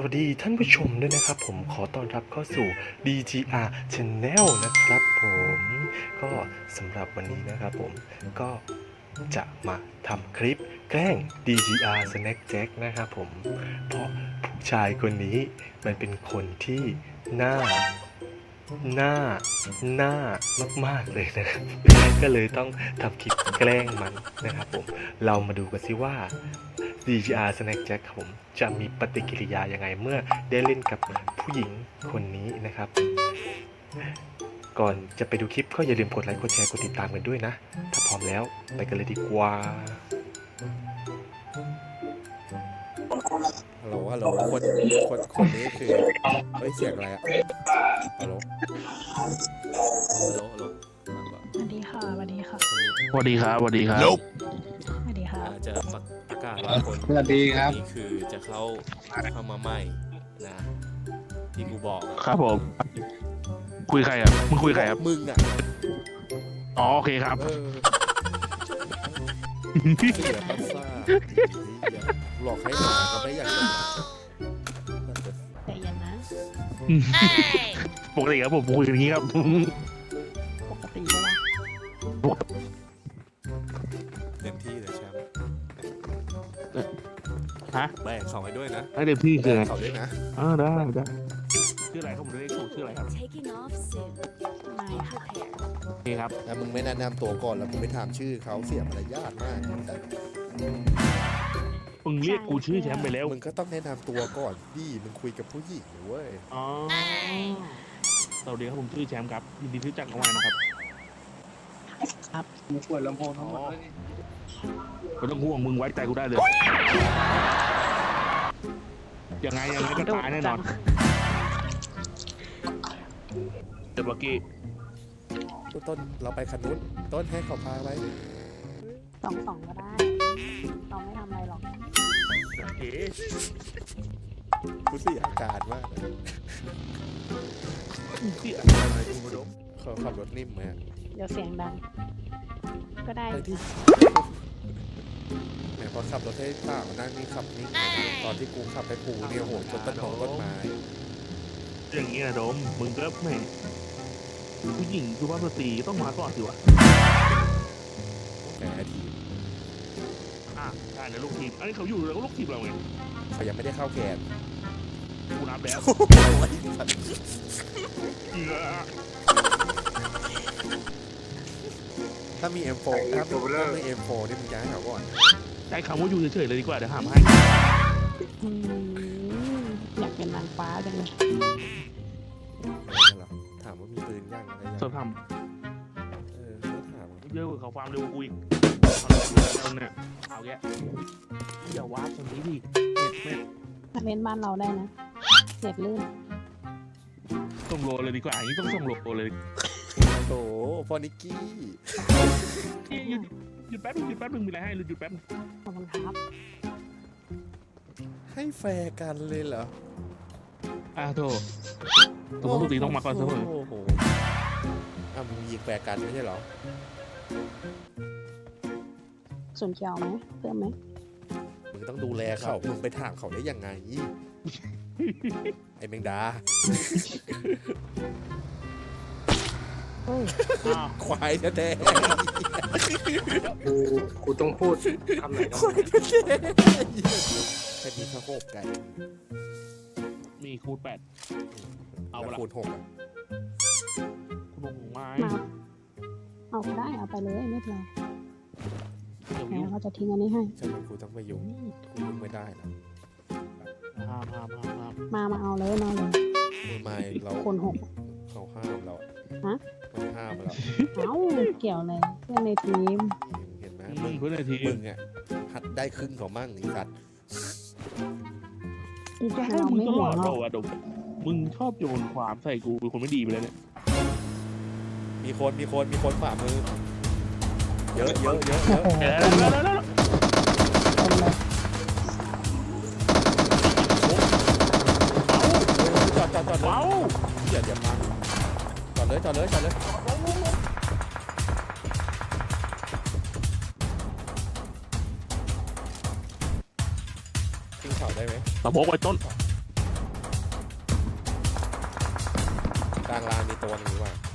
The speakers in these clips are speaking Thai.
สวัสดีท่านผู้ชมด้วยนะครับ ผมขอต้อนรับเข้าสู่ DGR Channel นะครับผมก็สำหรับวันนี้นะครับผมก็จะมาทำคลิปแกล้ง DGR Snack Jack นะครับผม เพราะผู้ชายคนนี้มันเป็นคนที่หน้าหน้าหน้ามาก ๆ เลยนะครับก็เลยต้องทำคลิปแกล้งมันนะครับผม เรามาดูกันสิว่า DGR Snack Jack ครับผมจะมีปฏิกิริยายังไงเมื่อได้เล่นกับผู้หญิงคนนี้นะครับ ก่อนจะไปดูคลิปก็อย่าลืมกดไลค์กดแชร์กดติดตามกันด้วยนะ ถ้าพร้อมแล้วไปกันเลยดีกว่าฮัลโหลฮัลโหลคนคนคนนี้คือเฮ้ยเสียงอะไรอะฮัลโหลฮัลโหลฮัลโหลฟังก่อนสวัสดีค่ะสวัสดีค่ะคนนี้สวัสดีครับสวัสดีครับสวัสดีค่ะอ่าจะประประกาศว่าคนสวัสดีครับนนี้คือจะเข้าเข้ามาใหม่นะที่กูบอกอะครับผม คุยใครอะมึงคุยใครครับมึงอะอ๋อโอเคครับ เออเสียปัสซ่าเหี้ยหลอกให้มาก็ไม่อยากจะมานั่นจะแต่เย็นนะปกติครับผมคุยกันอย่างนี้ครับปกติใช่ปะเฮะแบ่งเขาให้ด้วยนะให้เต็มที่คือแบ่ไงงเขาด้วยนะอ่าได้ได้ชื่ออะไรครับผมจะได้ถูกชื่ออะไรครับ Taking off soon. My prepare. โอเคครับแต่มึงไม่แนะนำตัวก่อนแล้วมึงไม่ถามชื่อเขาเสียมารยาทมากแต่มึงเรียกกูชื่อแชมป์ไปแล้วมึงก็ต้องแนะนำตัวก่อนดิมึงคุยกับผู้หญิงเว้ยอ๋อสวัสดีครับผมชื่อแชมป์ครับยินดีที่รู้จักกันไว้นะครับมึงเปิดลำโพงทั้งหมดเลยนี่ ไม่ต้องห่วงมึงไว้ใจกูได้เลย ยังไงยังไงก็ตายแน่นอนเดี๋ยวเมื่อกี้ต้นต้นเราไปคันนู้นต้นให้เขาพาไปสองสองก็ได้เราไม่ทำอะไรหรอกเอ๊ะกูเสียอาการมากเลยเสียอะไรคุณผู้ชมเขาขับรถนิ่มไหมอะเดี๋ยวเสียงดัง ก็ได้ไอ้ที่ แหมพอขับรถให้ต่างนั่งนี่ขับนิ่งตอนที่กูขับไปปูเนี่ยโหชนต้นของต้นไม้อย่างนี้นะโดมมึงก็แม่งผู้หญิงคือว่าสตรีต้องมาก่อนสิวะแหมทีมอะใช่นะลูกทีมอันนี้เขาอยู่แล้วก็ลูกทีมเราไงเขายังไม่ได้เข้าแกนกูนับแล้วโอ้ยสัตว์เอือ ถ้ามี M4 ถ้ามีถ้ามี M4 นี่มึงจะให้เขาก่อนใช้คำว่าอยู่เฉยๆเลยดีกว่าเดี๋ยวหามให้อืมอยากเป็นนางฟ้าจังเลยอะไรเหรอถามว่ามีปืนยังอะไรยังสอบทเออก็ถามว่าำเยอะกว่าเขาความเร็วกว่ากูอีกเอาเนี่ยเอาแกอย่าวาร์ปตรงนี้ดิเม็ดเม็ดถ้าเล่นบ้านเราได้นะเน็ตลื่นส่งโลเลยดีกว่าอย่างนี้ต้องส่งโลเลย โอ้พอนิกกี้หยุดหยุดแป๊บนึงหยุดแป๊บนึงมีอะไรให้หรือหยุดแป๊บนึงขอบคุณครับให้แฟร์กันเลยเหรออะโถสมมติปกติต้องมาก่อนเสมอโอ้โหอะมึงยิงแฟร์กันไม่ใช่เหรอส่วนเขียวไหมเพิ่มไหมมึงต้องดูแลเขามึงไปถามเขาได้ยังไง ไอ้แมงดาเฮ้ย อ้าวควายแท้กูกูต้องพูดคำไหนๆต้คองวายแท้ๆแค่มีข้าวโพกไก่มีคูณแปดเอาแล้วละคูณหกอะคูณหกของไม้มาเอาก็ได้เอาไปเลยไม่เป็นไรเดี๋ยวแหมยุ่งเขาจะทิ้งอันนี้ให้ใช่ไหมกูต้องไปยุ่งกูยุ่งไม่ได้นะห้ามห้ามห้ามห้ามมามาเอาเลยมาเลยมือไม้เราคนหกเขาห้ามเราฮะมัน ห้ามเราเอ้าเกี่ยวเลยเพื่อนในทีมเห็นไหมมึมึงงเพื่อนในทีมึงอะหัดได้ครึ่งของมั่งไอ้สัตว์กูจะให้มึงตลอดเราอะดมมึงชอบโยนความใส่กูเป็นคนไม่ดีไปเลยเนี่ยมีคนมีคนมีคนฝ่ามือ เยอะเยอะเยอะเยอะเดี๋ยวแล้วแล้วแล้วเต็มเลยจอดจอดจอดเมาเดี๋ยวเดี๋ยวมาจอ เลยจอดเลยจอดเลยขึ้งเขาได้ไหมตะโบกไว้ต้น กลางลานมีตัวหนึงหรือเปล่า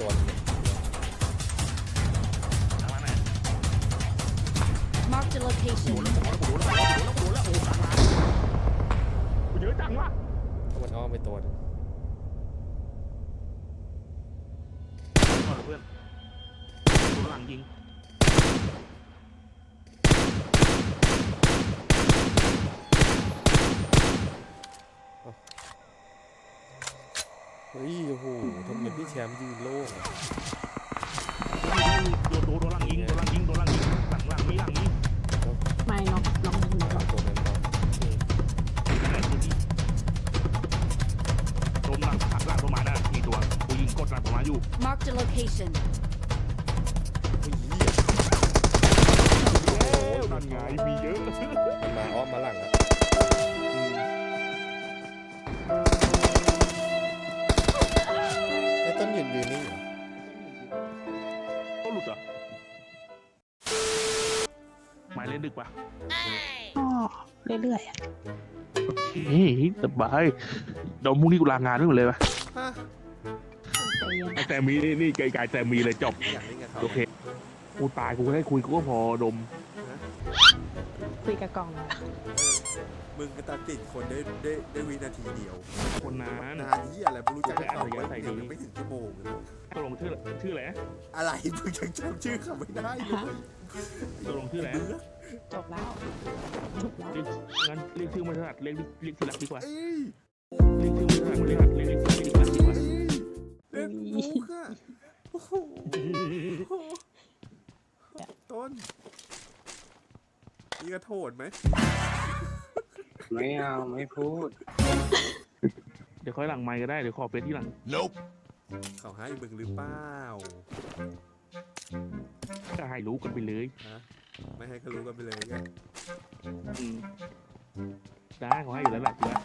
ตัวนึงเนี่ยทางร้านไหน Marked a โอ้ location. แล้วโอ้แล้วโอ้แล้วโอ้แล้วโอ้แล้วโอ้กลางร้านโอ้เยอะจังวะถ้ามันอ้อมไปตัวหนึงก่อนเพื่อนโดนหลังยิง เฮ้ยโอ้โหทำไมพี่แชมป์ยืนโล่งอะโดนโดนโดนหลังยิงโดนหลังยิงโดนหลังยิงหลังหลังมีหลังมีไม่น็อกน็อกน็อกสามตัวนั้นเนาะไหนตัวนี้โดนหลังหลังประมาณนั้นมีตัวกูยิงกดหลังประมาณอยู่ Marked a location. หมายเล่นดึกปะก็เรื่อยๆอะเฮ้ยสบายเดี๋ยวพรุ่งนี้กูลางานด้วยหมดเลยปะฮะใจเย็นไอ้แต่มีนี่นี่ไกลๆแต่มีเลยจบ อยากเล่นกับเขาโอเค กูตายกูก็ได้คุยกูก็พอดม คุยกับกล่องเลยมึงก็ตัดติดคนได้ได้ได้วินาทีเดียวคนนั้น นานที่อะไรไม่รู้จักเขาไม่ไว้ใส่เดียวดียังไม่ถึงชั่วโมงเลยตกลงชื่อชื่ออะไรนะอะไรมึงยังจำชื่อเขาไม่ได้เลยตกลงชื่ออะไรนะ จบแล้วจบแล้วเรียกงั้นเรียกชื่อไม่ถนัดเรียกเรียกทีหลักดีกว่าเอ้ยเรียกชื่อไม่ถนัดไม่ถนัดเรียกเรียกเรียกทีหลักดีกว่า เล่นมุกอะโอ้โหต้นนี่ก็โทษไหมไม่เอาไม่พูด เดี๋ยวค่อยหลังไมค์ก็ได้เดี๋ยวขอเป็นที่หลัง เขาให้มึงหรือเปล่า ก็ให้รู้กันไปเลย ฮะ ไม่ให้เขารู้กันไปเลยไงอืมได้เขาให้อยู่แล้วแหละจริงปะ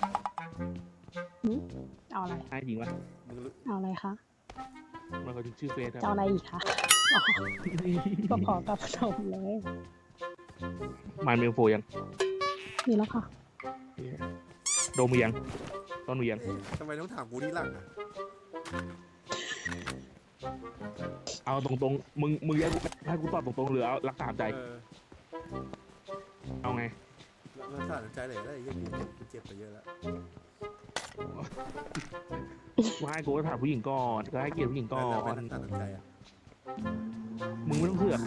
เอาอะไร ให้จริงปะมึงรู้เอาอะไรคะ มันก็ชื่อเฟซคจะรัเอาบอะไรอีกคะอ๋อก็พอกับผสมเลย มันเมลโฟยังมีแล้วค่ะ โดมมียังต้นมียังเอ๊ะทำไมต้องถามกูที่หลังอะ เอาตรงๆ มึงมึงให้กูให้กูตอบตรงๆหรือเอารักษาใจ เออเอาไง รักษาใจเลยได้ยังกูเจ็บไปเยอะแล้วกูให้กูก็ถามผู้หญิงก่อนก็ให้เกียรติผู้หญิงก่อแล้วไม่นรักษาใจอะมึงไม่ต้องเสือก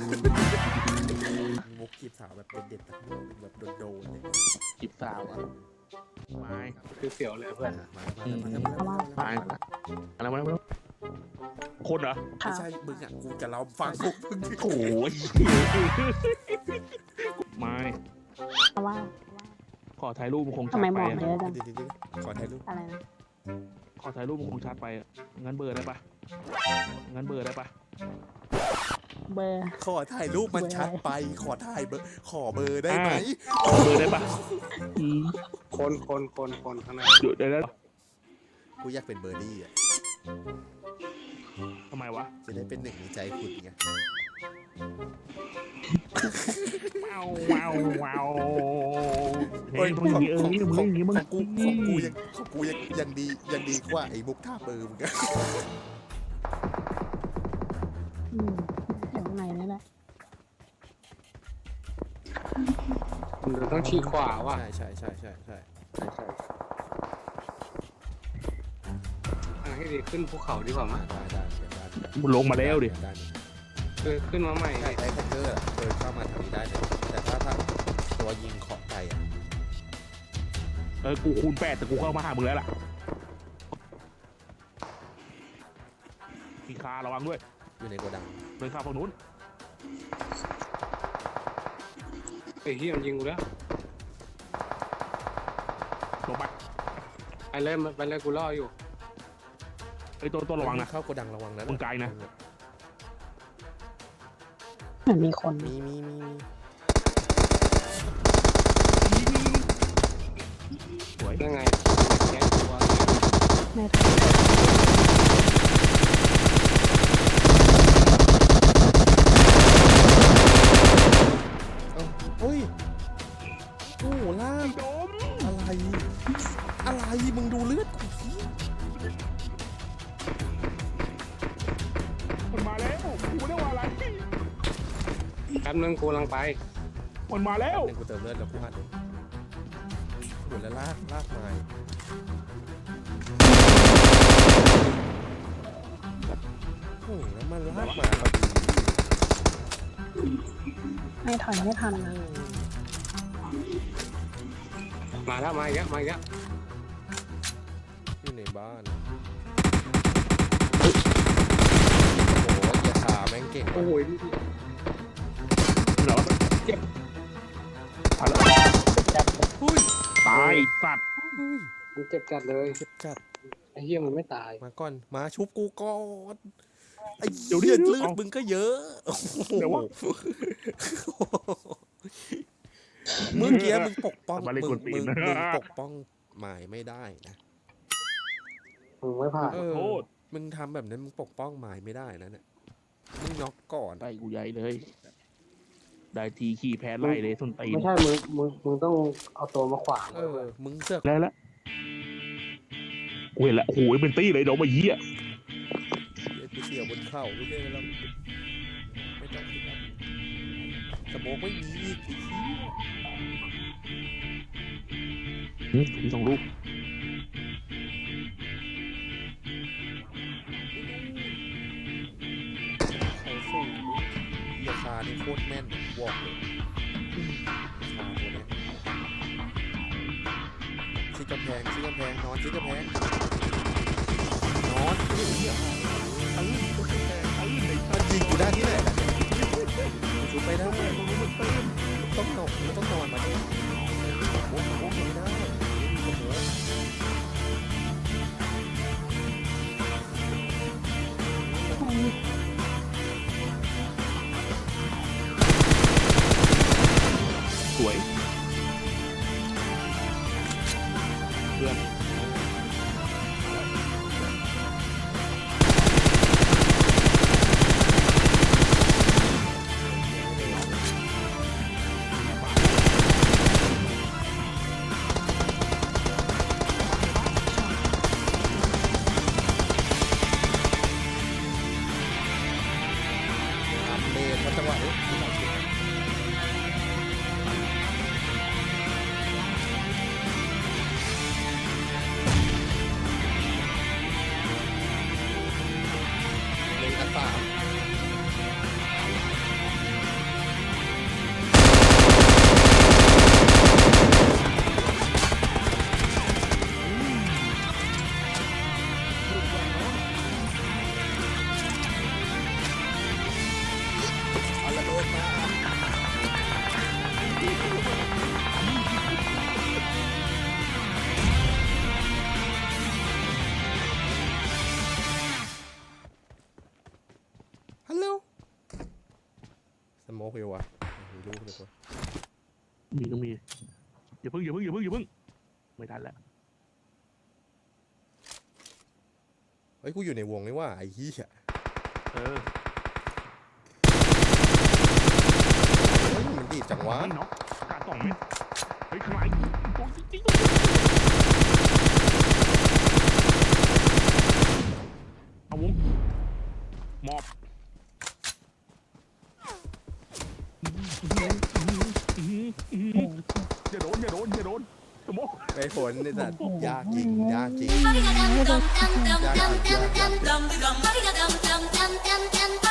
มุกจีบสาวแบบเด็ดๆแบบแบบโดนๆเลยจีบสาวอะไม่คือเสียวเลยเพื่อนมาแล้วมาแล้วมาแล้วมาแล้วไม่อะไรมาแล้ว คนเหรอไม่ค่ะ ใช่มึงอะกูจะเล่าฟังพวกมึงโอ้ยไม่เพราะว่า ขอถ่ายรูปมันคงทำชัดไมไปมองอะเยอะจังเดี๋ยวเดี๋ยวขอถ่ายรูปอะไรนะขอถ่ายรูปมันคงชัดไปอะงั้นเบอร์ได้ปะงั้นเบอร์ได้ปะเบอร์ ขอถ่ายรูปมันชัดไป ขอถ่ายเบอร์ขอเบอร์ได้ไหมขอเบอร์ได้ปะอืมคนคนคนคนข้างหน้า เดี๋ยวเดี๋ยวนะกูอยากเป็นเบอร์ดี้อะ ทำไมวะจะได้เป็นหนึ่งในใจคุณไงว้าวว้าวว้าวเฮ้ยมึงอย่างนี้เออมึงอย่างนี้มึงของกูของกูยังของกูยังยังดียังดีกว่าไอ้มุกท่าเบอร์มึงอะอืมอยู่ข้างในนี่แหละมันต้องชี้ขวาว่ะใช่ใช่ใช่ใช่ใช่ใช่ ให้ดีขึ้นภูเขาดีกว่ามั้ยได้ได้เดี๋ยวได้มึงลงมาแล้วดิ ได้คือขึ้นมาใหม่ไอ้ไอ้แท็กเกอร์อะเดินเข้ามาทางนี้ได้เลยแต่ถ้าถ้าตัวยิงขอบไกลอะเออ กูคูณแปดแต่กูเข้ามาหามึงแล้วล่ะมีคาระวังด้วยอยู่ในโกดังเดินข้าฝั่งนู้น ไอ้ที่มันยิงกูแล้วลงไป ไปเลยไปเลยกูรออยู่ ไอ้ยตัวตัวระวังนะ เข้าโกดังระวังนะมึงไกลนะ เหมือนมีคนมีมีมีมีสวย ยังไงแกตัว ไม่ทัน นึงกูกำลังไปมันมาแล้วหนึ่งกูเติมเลือดแล้วกูอัดเลยหมุนแล้วลากลากไม้โอ้โหแล้วมันลากมาพอดีไม่ถอยไม่ทันนะมาแล้วมาอีกแล้วมาอีกแล้วอยู่ในบ้านโอ้โหยาชาแม่งเก่งโอ้ว่ะยเหรอ เจ็บเอาละหุ้ยตายสัตว์เฮ้ยมันเจ็บจัดเลยเจ็บจัดไอ้เหี้ยมันไม่ตายมาก่อนมาชุบกูก่อนไอ้เดี๋ยวเลือดเดี๋ยวเลือดเอามึงก็เยอะโอ้โหเดี๋ยววะเมื่อกี้มึงปกป้องมามึเล่งนกวนตีนมึงนะมึงปกป้องหมายไม่ได้นะมึงไม่ผ่านเออโทษมึงทำแบบนั้นมึงปกป้องหมายไม่ได้นะเนี่ยมึงน็อกก่อนไล่กูใหญ่เลย ได้ทีขี่แพ้ไล่เลยส้นตีนไม่ใช่มึงมึงมึงต้องเอาตัวมาขวางเออ มึงเสือกแล้วละกูเห็นละโอ้โหเป็นตี้เลยเดี๋ยวมาเยี่ยไปเสียวบนเข่าไม่ใช่แล้วไม่ต้องคิดแล้วสโมกไม่มีอีกไอ้เหี้ย อืมมีสองลูก โคตรแม่นบอกเลยชาตัวนี้ชิดกำแพงชิดกำแพงนอนชิดกำแพงนอนเฮ้ยเหี้ยตื้นตื้นตื้นไอ้มันยิงกูได้ที่ไหนล่ะชุบไปได้ต้องนอนต้องนอนมาดิโอ้โหไม่ได้โอ้โหส อย่าเพิ่งอย่าเพิ่งอย่าเพิ่งอย่าเพิ่งไม่ทันแล้วเฮ้ยกูอยู่ในวงนี่ว่าไอ้เหี้ยเออเฮ้ยมันดีดจังวะไม่เนาะการสองเม็ดเฮ้ยทำไมตัวจริงๆเอาวงหมอบอย่าโดน ไม่ผลในสัตว์ยากจริงยากจริง Bobby da dum dum dum dum dum dum dum dum dum. Bobby da dum dum dum dum dum dum.